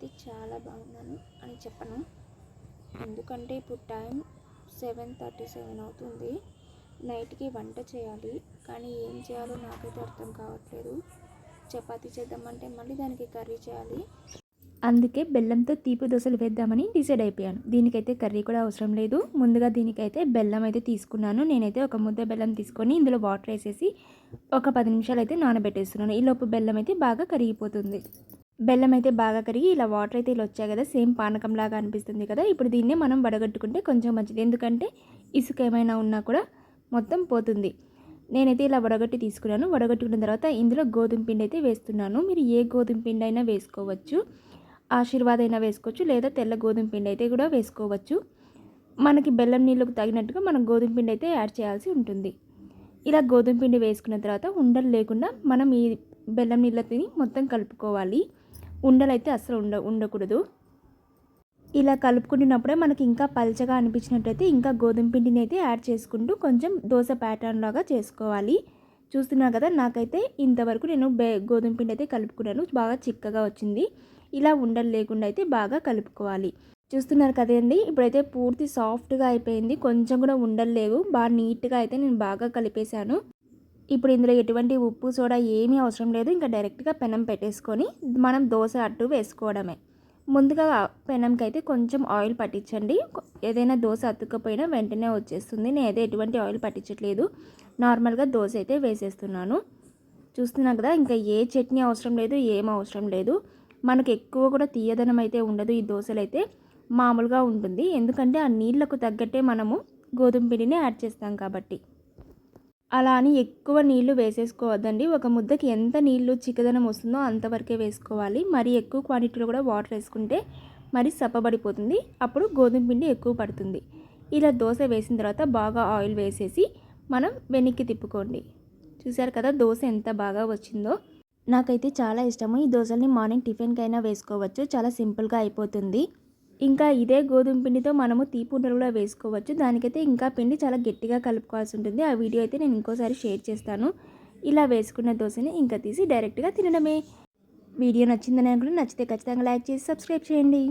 నేనైతే చాలా బాగున్నాను అని చెప్పను. ఎందుకంటే ఇప్పుడు టైం సెవెన్ థర్టీ సెవెన్ అవుతుంది. నైట్కి వంట చేయాలి. కానీ ఏం చేయాలో నాకైతే అర్థం కావట్లేదు. చపాతీ చేద్దామంటే మళ్ళీ దానికి కర్రీ చేయాలి. అందుకే బెల్లంతో తీపి దోశలు వేద్దామని డిసైడ్ అయిపోయాను. దీనికైతే కర్రీ కూడా అవసరం లేదు. ముందుగా దీనికైతే బెల్లం అయితే తీసుకున్నాను. నేనైతే ఒక ముద్ద బెల్లం తీసుకొని ఇందులో వాటర్ వేసేసి ఒక పది నిమిషాలు అయితే నానబెట్టేస్తున్నాను. ఈ లోపు బెల్లం అయితే బాగా కరిగిపోతుంది. బెల్లం అయితే బాగా కరిగి ఇలా వాటర్ అయితే ఇలా వచ్చాయి కదా సేమ్ పానకం లాగా అనిపిస్తుంది కదా. ఇప్పుడు దీన్నే మనం వడగట్టుకుంటే కొంచెం మంచిది. ఎందుకంటే ఇసుక ఏమైనా ఉన్నా కూడా మొత్తం పోతుంది. నేనైతే ఇలా వడగట్టి తీసుకున్నాను. వడగట్టుకున్న తర్వాత ఇందులో గోధుమ పిండి అయితే వేస్తున్నాను. మీరు ఏ గోధుమ పిండి అయినా వేసుకోవచ్చు. ఆశీర్వాద్ అయినా వేసుకోవచ్చు. లేదా తెల్ల గోధుమ పిండి అయితే కూడా వేసుకోవచ్చు. మనకి బెల్లం నీళ్ళకు తగినట్టుగా మనం గోధుమ పిండి అయితే యాడ్ చేయాల్సి ఉంటుంది. ఇలా గోధుమ పిండి వేసుకున్న తర్వాత ఉండలు లేకుండా మనం ఈ బెల్లం నీళ్ళని మొత్తం కలుపుకోవాలి. ఉండలు అయితే అస్సలు ఉండ ఉండకూడదు. ఇలా కలుపుకుంటున్నప్పుడే మనకి ఇంకా పల్చగా అనిపించినట్టయితే ఇంకా గోధుమ పిండిని అయితే యాడ్ చేసుకుంటూ కొంచెం దోశ ప్యాటర్న్ లాగా చేసుకోవాలి. చూస్తున్నారు కదా నాకైతే ఇంతవరకు నేను బే గోధుమ పిండి అయితే కలుపుకున్నాను. బాగా చిక్కగా వచ్చింది. ఇలా ఉండలు లేకుండా అయితే బాగా కలుపుకోవాలి. చూస్తున్నారు కదండి ఇప్పుడైతే పూర్తి సాఫ్ట్గా అయిపోయింది. కొంచెం కూడా ఉండలు లేవు. బాగా నీట్గా అయితే నేను బాగా కలిపేశాను. ఇప్పుడు ఇందులో ఎటువంటి ఉప్పు సోడా ఏమీ అవసరం లేదు. ఇంకా డైరెక్ట్గా పెనం పెట్టేసుకొని మనం దోశ అట్టు వేసుకోవడమే. ముందుగా పెనంకి అయితే కొంచెం ఆయిల్ పట్టించండి. ఏదైనా దోశ అతుక్కపోయినా వెంటనే వచ్చేస్తుంది. నేనైతే ఎటువంటి ఆయిల్ పట్టించట్లేదు. నార్మల్గా దోశ అయితే వేసేస్తున్నాను. చూస్తున్నా కదా ఇంకా ఏ చట్నీ అవసరం లేదు ఏం అవసరం లేదు. మనకు ఎక్కువ కూడా తీయదనం అయితే ఉండదు ఈ దోశలు అయితే మామూలుగా ఉంటుంది. ఎందుకంటే ఆ నీళ్ళకు తగ్గట్టే మనము గోధుమ పిండిని యాడ్ చేస్తాం కాబట్టి. అలా అని ఎక్కువ నీళ్ళు వేసేసుకోవద్దండి. ఒక ముద్దకి ఎంత నీళ్ళు చిక్కదనం వస్తుందో అంతవరకే వేసుకోవాలి. మరి ఎక్కువ క్వాంటిటీలో కూడా వాటర్ వేసుకుంటే మరి సప్పబడిపోతుంది. అప్పుడు గోధుమ పిండి ఎక్కువ పడుతుంది. ఇలా దోశ వేసిన తర్వాత బాగా ఆయిల్ వేసేసి మనం వెనక్కి తిప్పుకోండి. చూసారు కదా దోశ ఎంత బాగా వచ్చిందో. నాకైతే చాలా ఇష్టము. ఈ దోశల్ని మార్నింగ్ టిఫిన్కైనా వేసుకోవచ్చు. చాలా సింపుల్గా అయిపోతుంది. ఇంకా ఇదే గోధుమ పిండితో మనము తీపి ఉండలు కూడా వేసుకోవచ్చు. దానికైతే ఇంకా పిండి చాలా గట్టిగా కలుపుకోవాల్సి ఉంటుంది. ఆ వీడియో అయితే నేను ఇంకోసారి షేర్ చేస్తాను. ఇలా వేసుకున్న దోశని ఇంకా తీసి డైరెక్ట్గా తినడమే. వీడియో నచ్చిందని అనుకుంటే నచ్చితే ఖచ్చితంగా లైక్ చేసి సబ్స్క్రైబ్ చేయండి.